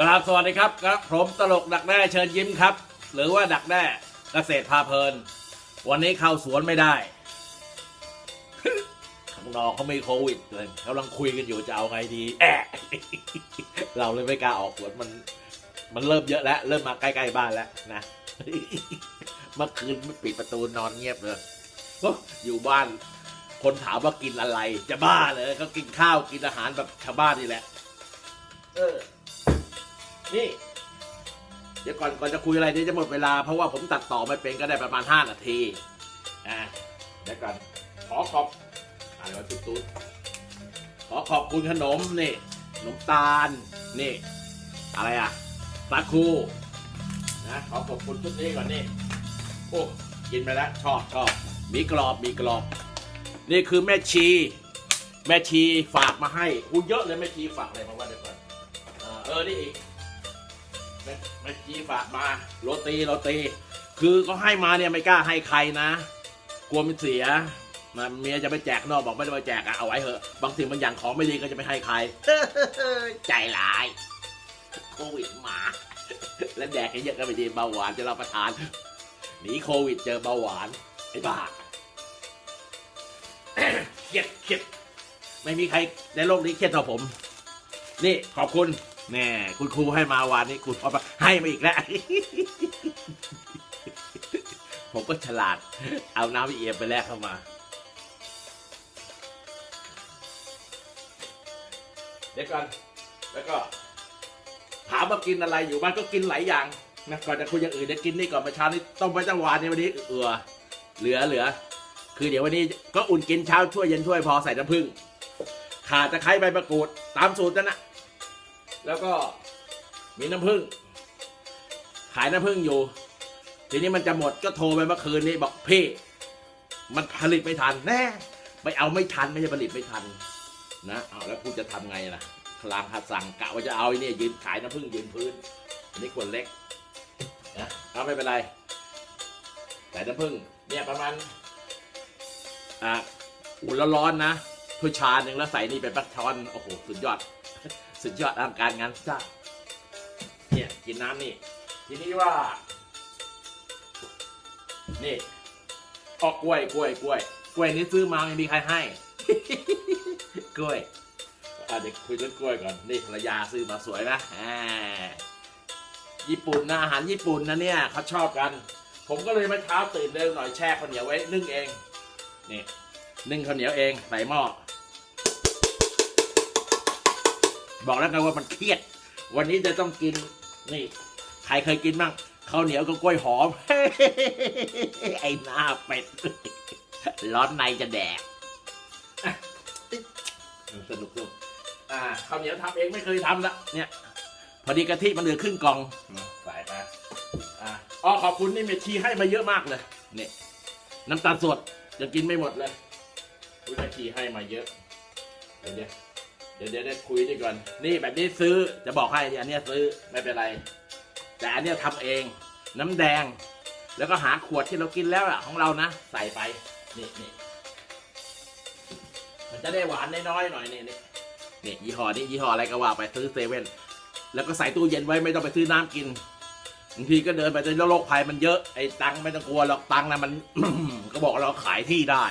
กราบสวัสดีครับครับผมตลกดักแด้เชิญยิ้มครับ หรือว่าดักแด้เกษตรพาเพลิน วันนี้เข้าสวนไม่ได้ข้างนอกเขามีโควิดเลยกำลังคุยกันอยู่จะเอาไงดี แอะเราเลยไม่กล้าออกสวนมัน มันเริ่มเยอะแล้ว เริ่มมาใกล้ๆบ้านแล้วนะเมื่อคืนไม่ปิดประตูนอนเงียบเลยโอ้อยู่บ้าน คนถามว่ากินอะไร จะบ้าเลยเขากินข้าวกินอาหารแบบชาวบ้านนี่แหละ เออ นี่ เดี๋ยวก่อนก่อนจะคุยอะไรเดี๋ยวจะหมดเวลาเพราะว่าผมตัดต่อไม่เป็นก็ได้ประมาณ 5 นาทีอะเดี๋ยวก่อนขอขอบอะไรวะตุ๊ดตุ๊ดขอขอบคุณขนมนี่ขนมตาลนี่ อะไรอะสาคูนะขอขอบคุณชุดนี้ก่อนนี่โอ้กินไปแล้วชอบชอบมีกรอบมีกรอบ นี่คือแม่ชี แม่ชีฝากมาให้กูเยอะเลยแม่ชีฝากอะไรมาว่าเดี๋ยวก่อนเออนี่อีก แม่แม่จีฝากมาโรตีโรตี คือเขาให้มาเนี่ยไม่กล้าให้ใครนะ กลัวมันเสียมาเมียจะไปแจกนอกบอกไม่ได้ไปแจกอะเอาไว้เถอะ บางสิ่งบางอย่างของไม่ดีก็จะไม่ให้ใคร ใจร้ายโควิดมา แล้วแดกเยอะก็ไม่ดีเบาหวานจะรับประทานหนีโควิดเจอเบาหวานไอ้บ้าเครียดเครียดไม่มีใครในโลกนี้เครียดเท่าผม นี่ขอบคุณ แน่คุณครูให้มาวานนี้คุณพ่อมาให้มาอีกแล้ว ผมก็ฉลาด เอาน้ำเอียมไปแลกเข้ามาเดี๋ยวก่อนแล้วก็ถามว่ากินอะไรอยู่บ้านก็กินหลายอย่างนะก่อนจะคุยอย่างอื่นเดี๋ยวกินนี่ก่อนมื่อเช้านี้ต้มไว้ตั้งวานในวันนี้เอือเหลือเหลือ คือเดี๋ยววันนี้ก็อุ่นกินเช้าช่วยเย็นช่วยพอใส่น้ำผึ้งขาตะไคร้ใบมะกรูด ตามสูตรนั่นนะ แล้วก็มีน้ำผึ้งขายน้ำผึ้งอยู่ ทีนี้มันจะหมดก็โทรไปเมื่อคืนนี้บอกพี่ มันผลิตไม่ทันแน่ไม่เอาไม่ทันไม่ใช่ผลิตไม่ทัน นะเอาแล้วคุณจะทำไงล่ะคลางหัดสั่งกะว่าจะเอาไอ้เนี่ยยืนขายน้ำผึ้งยืนพื้นอันนี้คนเล็กนะเอาไม่เป็นไรใส่น้ำผึ้งเนี่ยประมาณอ่าอุ่นแล้วร้อนนะถ้วยชาหนึ่งแล้วใส่นี่เป็นปักช้อนโอ้โหสุดยอด สุดยอดอลังการงานสร้างเนี่ยกินน้ำนี่ ทีนี้ว่า นี่ออกกล้วยกล้วยกล้วยกล้วยนี้ซื้อมาไม่มีใครให้ กล้วยอะเด็กคุยเรื่องกล้วยก่อนนี่ภรรยาซื้อมาสวยนะอ่าญี่ปุ่นนะอาหารญี่ปุ่นนะเนี่ยเขาชอบกัน ผมก็เลยเมื่อเช้าตื่นเร็วหน่อยแช่ข้าวเหนียวไว้นึ่งเองนี่นึ่งข้าวเหนียวเองใส่หม้อ บอกแล้วกันว่ามันเครียด วันนี้จะต้องกินนี่ใครเคยกินบ้างข้าวเหนียวกับกล้วยหอม ไอ้หน้าเป็ดร้อนในจะแดกอะสนุกสนุกอ่าข้าวเหนียวทำเองไม่เคยทำละเนี่ย พอดีกะทิมันเหลือครึ่งกล่องใส่มาอ่าอ๋อขอบคุณนี่เมชีให้มาเยอะมากเลยนี่น้ำตาลสดยังกินไม่หมดเลยคุณเมชีให้มาเยอะเดี๋ยว เดี๋ยวเดี๋ยวได้คุยนี่ก่อน นี่แบบนี้ซื้อจะบอกให้อันเนี้ยซื้อไม่เป็นไร แต่อันเนี้ยทำเอง น้ำแดง แล้วก็หาขวดที่เรากินแล้วอะของเรานะ ใส่ไป นี่นี่มันจะได้หวานน้อยๆหน่อยนี่นี่นี่ยี่ห้อนี้ยี่ห้ออะไรก็ว่าไปซื้อเซเว่นแล้วก็ใส่ตู้เย็นไว้ไม่ต้องไปซื้อน้ำกินบางทีก็เดินไปในโลกภัยมันเยอะไอ้ตังไม่ต้องกลัวหรอกตังนะมัน ก็บอกเราขายที่ได้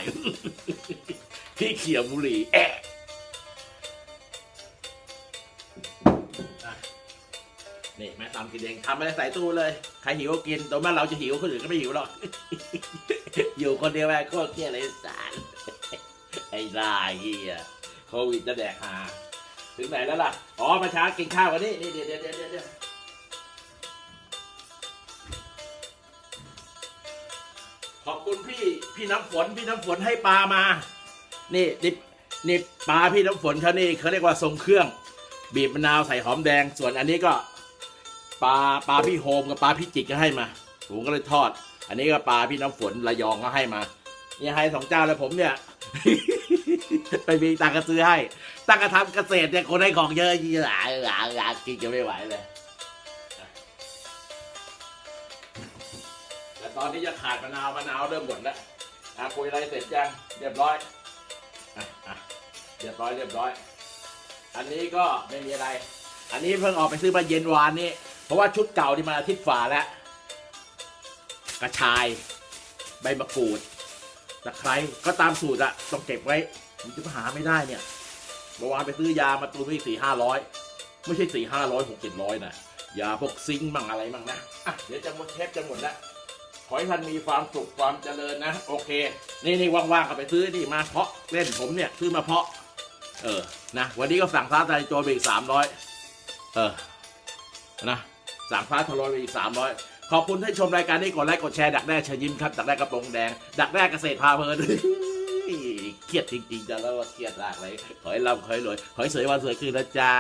ที่เขียวบุรีแอะ นี่แม่ทำกินเองทำไม่ได้ใส่ตู้เลย ใครหิวก็กินตัวแม่เราจะหิวคนอื่นก็ไม่หิวหรอก อยู่คนเดียวแม่โคตรเครียดเลยสารไอ้ได้เฮียโควิดจะแดกหา ถึงไหนแล้วล่ะ อ๋อมาช้ากินข้าวกันนี่นี่เดี๋ยวเดี๋ยวเดี๋ยวเดี๋ยวขอบคุณพี่พี่น้ำฝนพี่น้ำฝนให้ปลามา นี่นี่นี่ปลาพี่น้ำฝนเขานี่เขาเรียกว่าทรงเครื่อง บีบมะนาวใส่หอมแดง ส่วนอันนี้ก็ ปลาปลาพี่โฮมกับปลาพี่จิกก็ให้มา ผมก็เลยทอด อันนี้ก็ปลาพี่น้ำฝนระยองก็ให้มาเนี่ยให้สองเจ้าแล้วผมเนี่ยไปมีตังค์ก็ซื้อให้ตังกระทำเกษตรเนี่ยคนให้ของเยอะยี่หลาหลาหลากินจะไม่ไหวเลยแต่ตอนนี้จะขาดมะนาวมะนาวเริ่มหมดแล้วอะคุยอะไรเสร็จยังเรียบร้อยอะอะเรียบร้อยเรียบร้อย อันนี้ก็ไม่มีอะไร อันนี้เพิ่งออกไปซื้อมาเย็นวานนี้ ราะว่าชุดเก่าที่มันอาทิตย์ฝ่าแล้วกระชาย ใบมะกรูดตะไคร้ก็ตามสูตรอะต้องเก็บไว้ผมจะหาไม่ได้เนี่ยเมื่อวานไปซื้อยามาตูนไปสี่ห้าร้อยไม่ใช่สี่ห้าร้อยหกเจ็ดร้อยนะยาพวกซิงค์มั่งอะไรมั่งนะอะเดี๋ยวจะหมดเทปจะหมดแล้วขอให้ท่านมีความสุขความเจริญนะ โอเค นี่นี่ว่างๆก็ไปซื้อนี่มาเพาะเล่นผมเนี่ยซื้อมาเพาะ เออนะวันนี้ก็สั่งฟ้าทายโจรไปอีกสามร้อยเออนะ สั่งฟ้าทลอยไปอีกสามร้อยขอบคุณที่ชมรายการนี้กดไลค์กดแชร์ดักแด้เชยยิ้มครับ ดักแด้กระโปรงแดง ดักแด้เกษตรพาเพลินเครียดจริงๆจะแล้วว่าเครียดมากเลยขอให้ร่ำขอให้รวยขอให้สวยวันสวยคืนนะจ๊ะ